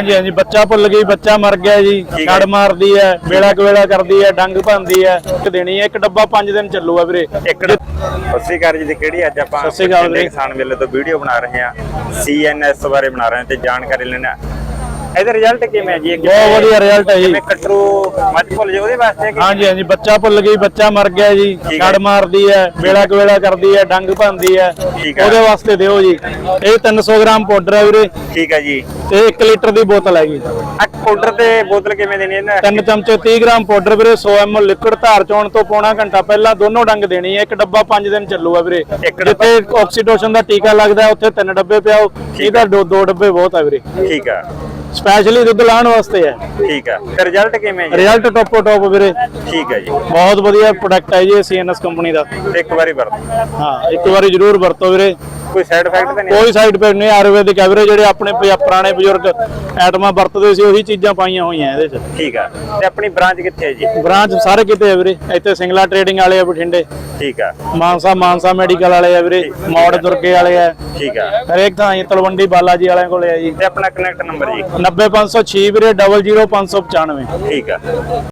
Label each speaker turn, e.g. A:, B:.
A: ਹਾਂਜੀ ਹਾਂਜੀ ਬੱਚਾ ਭੁੱਲ ਗਈ ਬੱਚਾ ਮਰ ਗਿਆ ਜੀ। ਛੜ ਮਾਰਦੀ ਹੈ ਵੇਲਾ ਕਵੇਲਾ ਕਰਦੀ ਹੈ ਡੰਗ ਭੰਦੀ ਹੈ ਇੱਕ ਦੇਣੀ ਹੈ ਇੱਕ ਡੱਬਾ 5 ਦਿਨ ਚੱਲੂਗਾ ਵੀਰੇ
B: ਇੱਕ ਸ਼੍ਰੀ ਅਕਾਲ ਜੀ ਤੇ ਕਿਹੜੀ ਅੱਜ ਆਪਾਂ। ਕਿਸਾਨ ਮੇਲੇ ਤੋਂ ਵੀਡੀਓ ਬਣਾ ਰਹੇ ਹਾਂ ਸੀਐਨਐਸ ਬਾਰੇ ਬਣਾ ਰਹੇ ਹਾਂ ਤੇ ਜਾਣਕਾਰੀ ਲੈਣਾ ਇਹਦਾ ਰਿਜ਼ਲਟ ਕਿਵੇਂ ਹੈ ਜੀ?
A: ਬਹੁਤ ਵਧੀਆ ਰਿਜ਼ਲਟ ਹੈ ਜੀ।
B: ਜਿਵੇਂ ਕਟਰੂ ਮੱਝ ਭੁੱਲ ਜੇ ਉਹਦੇ ਵਾਸਤੇ ਕਿ
A: ਹਾਂਜੀ ਹਾਂਜੀ ਬੱਚਾ ਭੁੱਲ ਗਈ ਬੱਚਾ ਮਰ ਗਿਆ ਜੀ।
B: ਠੀਕ ਹੈ।
A: ਛੜ ਮਾਰਦੀ ਹੈ ਵੇਲਾ ਕਵੇਲਾ ਕਰਦੀ ਹੈ ਡੰਗ ਭੰਦੀ ਹੈ।
B: ਠੀਕ ਹੈ।
A: ਉਹਦੇ ਵਾਸਤੇ ਦਿਓ ਜੀ। ਇਹ 300 ਗ੍ਰਾਮ ਪਾਊਡਰ ਹੈ ਵੀਰੇ।
B: ਠੀਕ ਹੈ ਜੀ।
A: ਤੇ 1 ਲੀਟਰ ਦੀ ਬੋਤਲ ਹੈਗੀ
B: ਆ ਪਾਊਡਰ ਤੇ ਬੋਤਲ ਕਿਵੇਂ ਦੇਣੀ ਇਹਨਾਂ
A: ਤਿੰਨ ਚਮਚੇ 30 ਗ੍ਰਾਮ ਪਾਊਡਰ ਵੀਰੇ 100 ml ਲਿਕਵਿਡ ਧਾਰ ਚੋਣ ਤੋਂ ਪੌਣਾ ਘੰਟਾ ਪਹਿਲਾਂ ਦੋਨੋਂ ਡੰਗ ਦੇਣੀ ਹੈ। ਇੱਕ ਡੱਬਾ 5 ਦਿਨ ਚੱਲੂਗਾ ਵੀਰੇ।
B: ਇੱਕ ਡੱਬਾ-
A: ਜਿੱਥੇ ਆਕਸੀਡੇਸ਼ਨ ਦਾ ਟੀਕਾ ਲੱਗਦਾ ਹੈ, ਉੱਥੇ ਤਿੰਨ ਡੱਬੇ ਪਿਆਓ ਇਹਦਾ ਦੋ ਦੋ ਡੱਬੇ ਬਹੁਤ ਹੈ ਵੀਰੇ।
B: ਠੀਕ ਆ।
A: ਸਪੈਸ਼ਲੀ ਦੁੱਧ ਲਾਉਣ ਵਾਸਤੇ ਹੈ।
B: ਠੀਕ ਆ। ਤੇ ਰਿਜ਼ਲਟ ਕਿਵੇਂ ਹੈ ਜੀ?
A: ਰਿਜ਼ਲਟ ਟੋਪੋ ਟੋਪ ਵੀਰੇ।
B: ਠੀਕ ਹੈ ਜੀ।
A: ਬਹੁਤ ਵਧੀਆ ਪ੍ਰੋਡਕਟ ਹੈ ਜੀ ਸੀਐਨਐਸ ਕੰਪਨੀ ਦਾ।
B: ਤੇ ਇੱਕ ਵਾਰੀ ਵਰਤ।
A: ਹਾਂ ਇੱਕ ਵਾਰੀ ਜ਼ਰੂਰ ਵਰਤੋ ਵੀਰੇ।
B: ਕੋਈ ਸਾਈਡ ਇਫੈਕਟ ਤਾਂ ਨਹੀਂ
A: ਕੋਈ ਸਾਈਡ ਇਫੈਕਟ ਨਹੀਂ ਆਯੁਰਵੈਦਿਕ ਹੈ ਵੀਰੇ ਜਿਹੜੇ ਆਪਣੇ ਪੁਰਾਣੇ ਬਜ਼ੁਰਗ ਐਟਮਾਂ ਵਰਤਦੇ ਸੀ ਉਹੀ ਚੀਜ਼ਾਂ ਪਾਈਆਂ ਹੋਈਆਂ ਇਹਦੇ 'ਚ।
B: ਠੀਕ ਆ। ਤੇ ਆਪਣੀ ਬ੍ਰਾਂਚ ਕਿੱਥੇ ਹੈ ਜੀ?
A: ਬ੍ਰਾਂਚ ਸਾਰੇ ਕਿਤੇ ਆ ਵੀਰੇ। ਇੱਥੇ ਸਿੰਗਲਾ ਟ੍ਰੇਡਿੰਗ ਵਾਲੇ ਆ ਬਠਿੰਡੇ।
B: ਠੀਕ ਆ।
A: ਮਾਨਸਾ ਮਾਨਸਾ ਮੈਡੀਕਲ ਵਾਲੇ ਆ ਵੀਰੇ। ਮੌੜ ਦੁਰਗੇ ਵਾਲੇ ਆ।
B: ਠੀਕ ਆ।
A: ਹਰੇਕ ਥਾਂ ਹੀ ਤਲਵੰਡੀ ਬਾਲਾਜੀ ਵਾਲਿਆਂ ਕੋਲੇ ਆ ਜੀ।
B: ਤੇ ਆਪਣਾ ਕਨੈਕਟ ਨੰਬਰ ਜੀ।
A: 90506 ਵੀਰੇ 00595
B: ਠੀਕ ਆ।